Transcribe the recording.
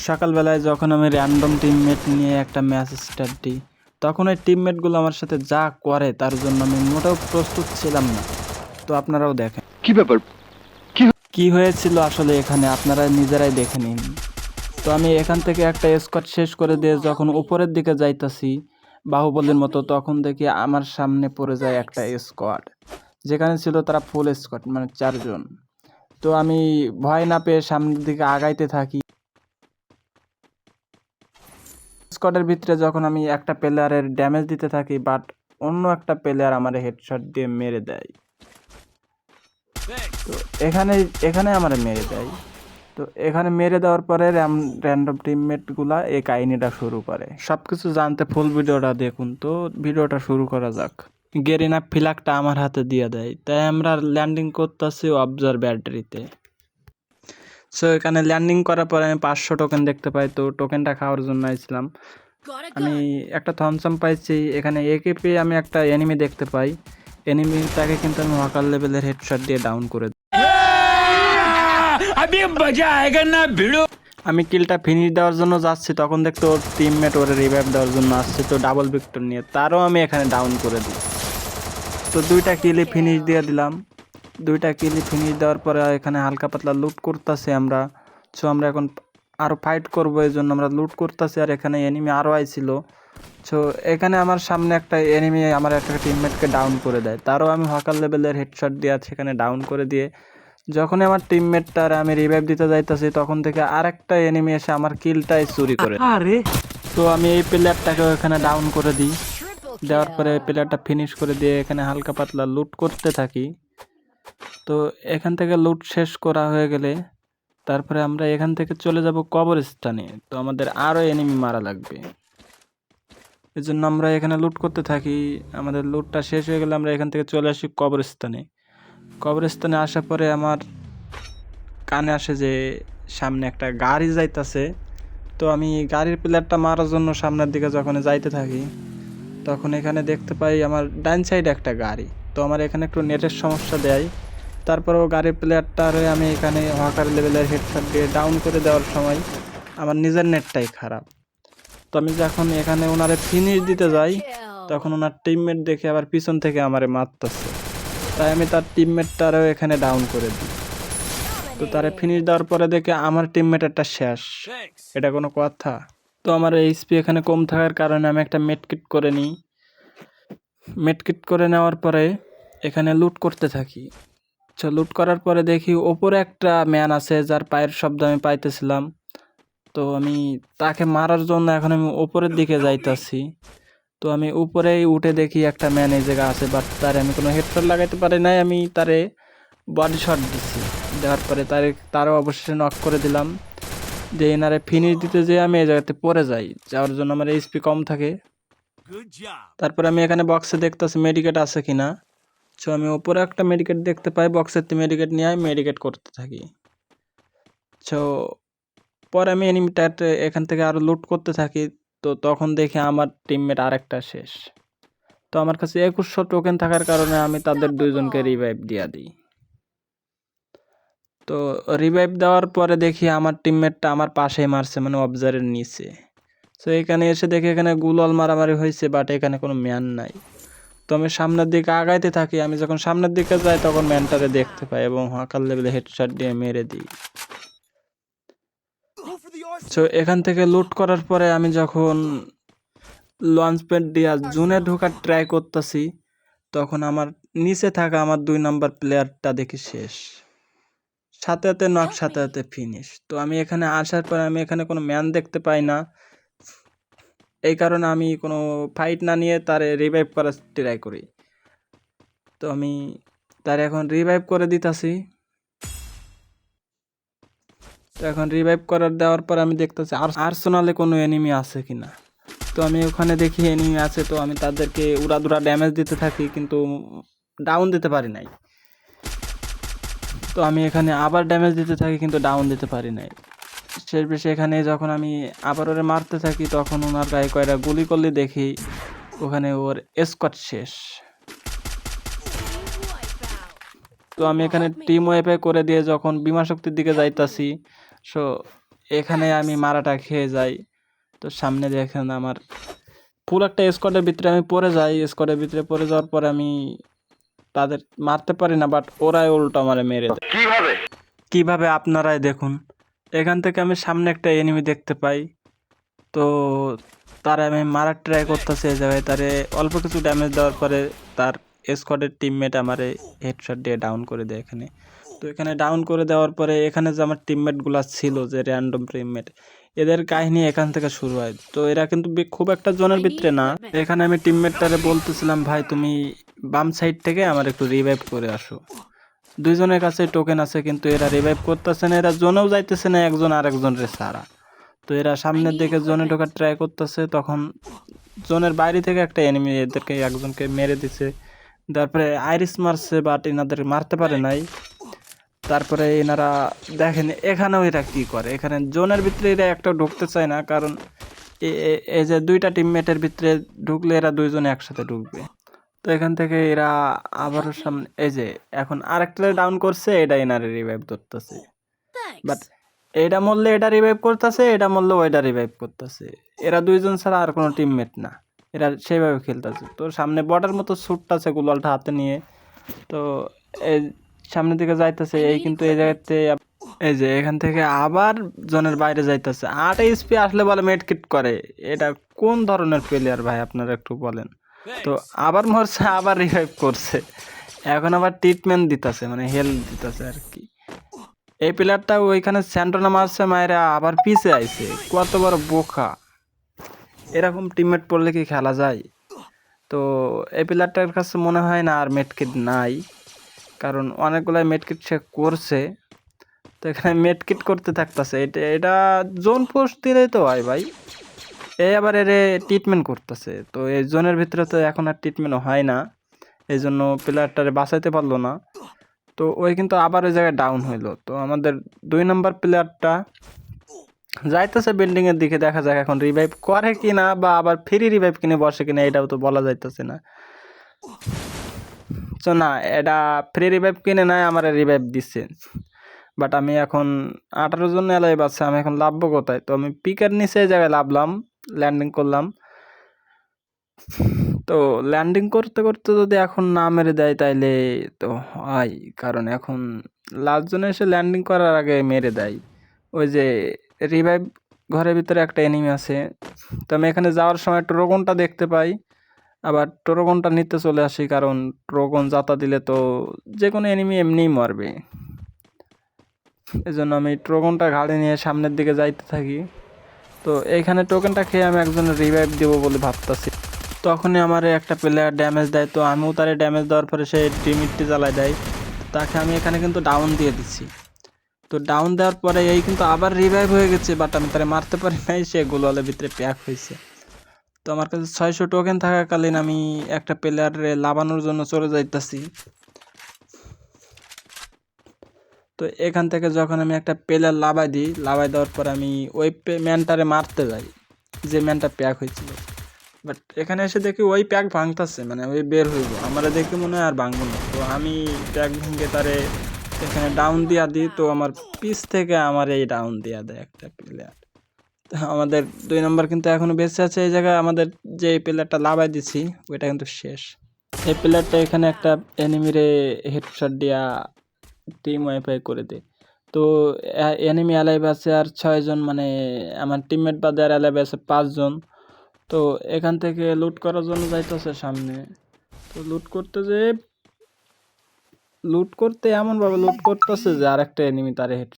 সকালবেলায় যখন আমি র্যান্ডম টিমমেট নিয়ে একটা ম্যাচ স্টার্ট দিই তখন ওই টিমমেটগুলো আমার সাথে যা করে তার জন্য আমি মোটেও প্রস্তুত ছিলাম না। তো আপনারাও দেখেন। কি ব্যাপার? কি হয়েছিল আসলে এখানে? আপনারা নিজেরাই দেখে নিন। তো আমি এখান থেকে একটা স্কোয়াড শেষ করে দিয়ে যখন উপরের দিকে যাইতাছি বাহুবলীর মতো তখন দেখি আমার সামনে পড়ে যায় একটা স্কোয়াড যেখানে ছিল তারা ফুল স্কোয়াড মানে চারজন। তো আমি ভয় না পেয়ে সামনের দিকে আগাইতে থাকি। স্কোয়াডের ভিতরে যখন আমি একটা প্লেয়ারের ড্যামেজ দিতে থাকি বাট অন্য একটা প্লেয়ার আমার হেডশট দিয়ে মেরে দেয়। তো এখানে এখানে আমার মেরে দেয়। তো এখানে মেরে দেওয়ার পরে র্যাম র্যান্ডম টিমমেটগুলা এই কাহিনিটা শুরু করে। সব কিছু জানতে ফুল ভিডিওটা দেখুন তো, ভিডিওটা শুরু করা যাক। গেরিনা ফিলাকটা আমার হাতে দিয়ে দেয়। তাই আমরা ল্যান্ডিং করতেছি অবজার ব্যাটারিতে সো এখানে ল্যান্ডিং করার পরে আমি পাঁচশো টোকেন দেখতে পাই। তো টোকেনটা খাওয়ার জন্য আসছিলাম আমি একটা থমসম পাইছি। এখানে একে পেয়ে আমি একটা এনিমি দেখতে পাই। এনিমিটাকে কিন্তু আমি ওয়াকার লেভেলের হেডশট দিয়ে ডাউন করে দিই। আমি কিলটা ফিনিশ দেওয়ার জন্য যাচ্ছি। তখন দেখতে ওর টিমমেট ওর রিভাইভ দেওয়ার জন্য আসছে। তো ডাবল ভিক্টর নিয়ে। তারও আমি এখানে ডাউন করে দিই। তো দুইটা কিলে ফিনিশ দিয়ে দিলাম। দুইটা কিলি ফিনিশ দেওয়ার পরে এখানে হালকা পাতলা লুট করতেছি আমরা। সো আমরা এখন আরও ফাইট করব এই জন্য আমরা লুট করতেছি আর এখানে এনিমি আরও আইছিল। সো এখানে আমার সামনে একটা এনিমি আমার একটা টিমমেটকে ডাউন করে দেয়। তারও আমি হকার লেভেলের হেডশট দিয়ে সেখানে ডাউন করে দিয়ে যখনই আমার টিমমেটটার আমি রিভাইভ দিতে যাইতাছি তখন থেকে আরেকটা এনিমি এসে আমার কিলটাই চুরি করে। আরে তো আমি এই প্লেয়ারটাকে এখানে ডাউন করে দিই। দেওয়ার পরে প্লেয়ারটা ফিনিশ করে দিয়ে এখানে হালকা পাতলা লুট করতে থাকি। তো এখান থেকে লুট শেষ করা হয়ে গেলে তারপরে আমরা এখান থেকে চলে যাব কবরস্থানে। তো আমাদের আরও এনিমি মারা লাগবে। এই জন্য আমরা এখানে লুট করতে থাকি। আমাদের লুটটা শেষ হয়ে গেলে আমরা এখান থেকে চলে আসি কবরস্থানে। কবরস্থানে আসার পরে আমার কানে আসে যে সামনে একটা গাড়ি যাইতাছে। তো আমি গাড়ির প্লেয়ারটা মারার জন্য সামনের দিকে যখন যাইতে থাকি, তখন এখানে দেখতে পাই আমার ডান সাইডে একটা গাড়ি। তো আমার এখানে একটু নেটের সমস্যা দেয়। তারপরেও গাড়ির প্লেয়ারটারে আমি এখানে হকার লেভেলের হেডশট দিয়ে ডাউন করে দেওয়ার সময় আমার নিজের নেটটাই খারাপ। তো আমি যখন এখানে ওনারে ফিনিশ দিতে যাই, তখন ওনার টিমমেট দেখে আবার পিছন থেকে আমারে মারতেছে। তাই আমি তার টিমমেটটারও এখানে ডাউন করে দিই। তো তারে ফিনিশ দেওয়ার পরে দেখে আমার টিমমেট একটা শেষ। এটা কোনো কথা? তো আমার এইচপি এখানে কম থাকার কারণে আমি একটা মেটকিট করে নিই। মেটকিট করে নেওয়ার পরে এখানে লুট করতে থাকি। তো লুট করার পরে দেখি ওপরে একটা ম্যান আছে যার পায়ের শব্দ আমি পাইতেছিলাম। তো আমি তাকে মারার জন্য এখন আমি ওপরের দিকে যাইতাছি। তো আমি উপরেই উঠে দেখি একটা ম্যান এই জায়গা আছে বাট তারে আমি কোনো হেডফোন লাগাইতে পারি নাই আমি তারে বডি শট দিচ্ছি দেওয়ার পরে তারে তারও অবশেষে নক করে দিলাম। দিয়ে এনারে ফিনিশ দিতে যেয়ে আমি এই জায়গাতে পড়ে যাই যাওয়ার জন্য আমার এইচপি কম থাকে। তারপরে আমি এখানে বক্সে দেখতেছি মেডিকেট আছে কিনা। সো আমি ওপরে একটা মেডিকেট দেখতে পাই বক্সের মেডিকেট নিয়ে আমি মেডিকেট করতে থাকি। সো পরে আমি এনিমিটার এখান থেকে আরও লুট করতে থাকি, তো তখন দেখি আমার টিমমেট আরেকটা শেষ। তো আমার কাছে একুশশো টোকেন থাকার কারণে আমি তাদের দুইজনকে রিভাইভ দিয়ে দিই। তো রিভাইভ দেওয়ার পরে দেখি আমার টিমমেটটা আমার পাশেই মারছে মানে অবজারের নিচে। তো এখানে এসে দেখি এখানে গুলল মারামারি হয়েছে বাট এখানে কোনো ম্যান নাই। তো আমি সামনের দিকে আগাইতে থাকি। আমি যখন সামনের দিকে যাই, তখন ম্যানটারে দেখতে পাই এবং হাকার লেভেলে হেডশট দিয়ে মেরে দিই। তো এখান থেকে লুট করার পরে আমি যখন লঞ্চ প্যাড দিয়ে জুনে ঢোকার ট্রাই করতেছি, তখন আমার নিচে থাকা আমার দুই নাম্বার প্লেয়ারটা দেখি শেষ। সাথে সাথে নক সাথে সাথে ফিনিশ তো আমি এখানে আসার পরে আমি এখানে কোনো ম্যান দেখতে পাই না। এই কারণে আমি কোনো ফাইট না নিয়ে তারে রিভাইভ করার ট্রাই করি। তো আমি তার এখন রিভাইভ করে দিতাছি। তো এখন রিভাইভ করার দেওয়ার পর আমি দেখতেছি আর আর্সোনালে কোনো এনিমি আছে কি না তো আমি ওখানে দেখি এনিমি আছে, তো আমি তাদেরকে উড়াদুরা ড্যামেজ দিতে থাকি, কিন্তু ডাউন দিতে পারি নাই। তো আমি এখানে আবার ড্যামেজ দিতে থাকি, কিন্তু ডাউন দিতে পারি নাই। শেষ বেশি এখানে যখন আমি আবার ওরে মারতে থাকি তখন ওনার গায়ে কয়টা গুলি করলে দেখি ওখানে ওর স্কট শেষ। তো আমি এখানে টিম ওয়েপে করে দিয়ে যখন বিমা শক্তির দিকে যাইতাছি সো এখানে আমি মারাটা খেয়ে যাই। তো সামনে দেখেন আমার ফুল একটা স্কোয়াডের ভিতরে আমি পড়ে যাই। স্কোয়াডের ভিতরে পড়ে যাওয়ার পরে আমি তাদের মারতে পারি না বাট ওরাই উল্টো আমারে মেরে দেয়। কীভাবে? কীভাবে আপনারাই দেখুন। এখান থেকে আমি সামনে একটা এনিমি দেখতে পাই। তো তারা আমি মারার ট্রাই করতেছে এই জায়গায়। তারে অল্প কিছু ড্যামেজ দেওয়ার পরে তার স্কোয়াডের টিমমেট আমারে হেডশট দিয়ে ডাউন করে দেয় এখানে। তো এখানে ডাউন করে দেওয়ার পরে এখানে যে আমার টিমমেটগুলো ছিল যে র্যান্ডম টিমমেট এদের কাহিনী এখান থেকে শুরু হয়। তো এরা কিন্তু খুব একটা জনের ভিতরে না। এখানে আমি টিমমেটটারে বলতেছিলাম ভাই তুমি বাম সাইড থেকে আমার একটু রিভাইভ করে আসো। দুইজনের কাছে টোকেন আছে, কিন্তু এরা রিভাইভ করতেছে না, এরা জোনেও যাইতেছে না, একজন আরেকজন রে সারা। তো এরা সামনের দিকে জোনে ঢোকার ট্রাই করতেছে, তখন জোনের বাইরে থেকে একটা এনিমি এদেরকে একজনকে মেরে দিছে। তারপরে আইরিস মারছে বাট এনাদের মারতে পারে নাই। তারপরে এনারা দেখেন এখানেও এরা কি করে? এখানে জোনের ভিতরে এরা একটা ঢুকতে চায় না, কারণ এই যে দুইটা টিমমেটের ভিতরে ঢুকলে এরা দুইজনে একসাথে ঢুকবে। তো এখান থেকে এরা আবারও সামনে এই যে এখন আরেকটা ডাউন করছে এটা এনারে রিভাইভ করতেছে। বাট এটা মরলে এটা রিভাইভ করতেছে এটা মরলে ওইটা রিভাইভ করতেছে। এরা দুইজন ছাড়া আর কোনো টিমমেট না। এরা সেইভাবে খেলতেছে। তো সামনে বর্ডার মতো ছুটতেছে গুলালটা হাতে নিয়ে। তো এই সামনের দিকে যাইতেছে এই কিন্তু এই জায়গাতে এই যে এখান থেকে আবার জনের বাইরে যাইতেছে। আট এইচপি আসলে বলে মেডকিট করে। এটা কোন ধরনের প্লেয়ার ভাই আপনারা একটু বলেন? তো আবার মরছে, আবার রিভাইভ করছে। এখন আবার ট্রিটমেন্ট দিতেছে মানে হেলথ দিতেছে আর কি। এই প্লেয়ারটা ওইখানে স্যান্টোনা মারছে, মায়েরা আবার পিছে আইছে। কত বড় বোকা। এরকম টিমমেট পড়লে কি খেলা যায়? তো এই প্লেয়ারটার কাছে মনে হয় না আর মেটকিট নাই। কারণ অনেকগুলাই মেটকিট সে করছে। তো এখানে মেটকিট করতে থাকতেছে। এটা এটা জোন পোস্ট দিলেই তো হয় ভাই। এই আবার এর ট্রিটমেন্ট করতেছে। তো এই জোনের ভিতরে তো এখন আর ট্রিটমেন্ট হয় না। এই জন্য প্লেয়ারটারে বাঁচাইতে পারল না। তো ওই কিন্তু আবার ওই জায়গায় ডাউন হইল। তো আমাদের দুই নম্বর প্লেয়ারটা যাইতেছে বিল্ডিং এর দিকে, দেখা যাক এখন রিভাইভ করে কিনা বা আবার ফ্রি রিভাইভ কিনে বসে কিনা, এটাও তো বলা যাইতেছে না। তো না, এটা ফ্রি রিভাইভ কিনে নাই, আমার রিভাইভ দিচ্ছে বাট আমি এখন আঠারো জন এলাই বাচ্চা আমি এখন লাভবো কোথায়? তো আমি পিকের নিচে জায়গায় লাভলাম। ল্যান্ডিং করলাম। তো ল্যান্ডিং করতে করতে যদি এখন না মেরে দেয় তাইলে তো হয়, কারণ এখন লাস্ট জনে এসে ল্যান্ডিং করার আগে মেরে দেয়। ওই যে রিভাইভ ঘরের ভিতরে একটা এনিমি আছে। তো আমি এখানে যাওয়ার সময় ট্রোগনটা দেখতে পাই। আবার ট্রোগনটা নিতে চলে আসি, কারণ ট্রোগন যাতা দিলে তো যে কোনো এনিমি এমনিই মরবে। এজন্য আমি ট্রোগনটা ঘাড়ে নিয়ে সামনের দিকে যাইতে থাকি। তো এইখানে টোকেনটা খেয়ে আমি একজনের রিভাইভ দেবো বলে ভাবতেছি। তখনই আমার একটা প্লেয়ার ড্যামেজ দেয়, তো আমিও তারে ড্যামেজ দেওয়ার পরে সে ডিমিটটি জ্বালায় দেয়। তাকে আমি এখানে কিন্তু ডাউন দিয়ে দিচ্ছি। তো ডাউন দেওয়ার পরে এই কিন্তু আবার রিভাইভ হয়ে গেছে বাট আমি তারে মারতে পারি নাই, সে গোলালের ভিতরে প্যাক হয়েছে। তো আমার কাছে ছয়শো টোকেন থাকাকালীন আমি একটা প্লেয়ারে লাভানোর জন্য চলে যাইতাছি। তো এখান থেকে যখন আমি একটা প্লেয়ার লাভাই দিই, লাভাই দেওয়ার পর আমি ওই ম্যানটারে মারতে যাই, যে ম্যানটা প্যাক হয়েছিল। বাট এখানে এসে দেখি ওই প্যাক ভাঙতাছে মানে ওই বের হইব আমার দেখে মনে হয় আর ভাঙবো না। তো আমি প্যাক ভেঙে তারে এখানে ডাউন দিয়া দিই, তো আমার পিস থেকে আমার এই ডাউন দিয়া দেয় একটা প্লেয়ার আমাদের দুই নম্বর কিন্তু এখনও বেঁচে আছে, এই জায়গায় আমাদের যে প্লেয়ারটা লাভাই দিছি, ওইটা কিন্তু শেষ। এই প্লেয়ারটা এখানে একটা এনিমিরে হেডশট দিয়া টিম ওয়াইফাই করে দেয়। তো এনিমি অ্যালাইভ আছে আর ছয়জন মানে আমার টিমমেট বাদে আর অ্যালাইভ আছে পাঁচজন। তো, এখান থেকে লুট করার জন্য যাইতেছে সামনে। তো লুট করতে যে লুট করতে এমনভাবে লুট করতেছে যে আরেকটা এনিমি তারে হেড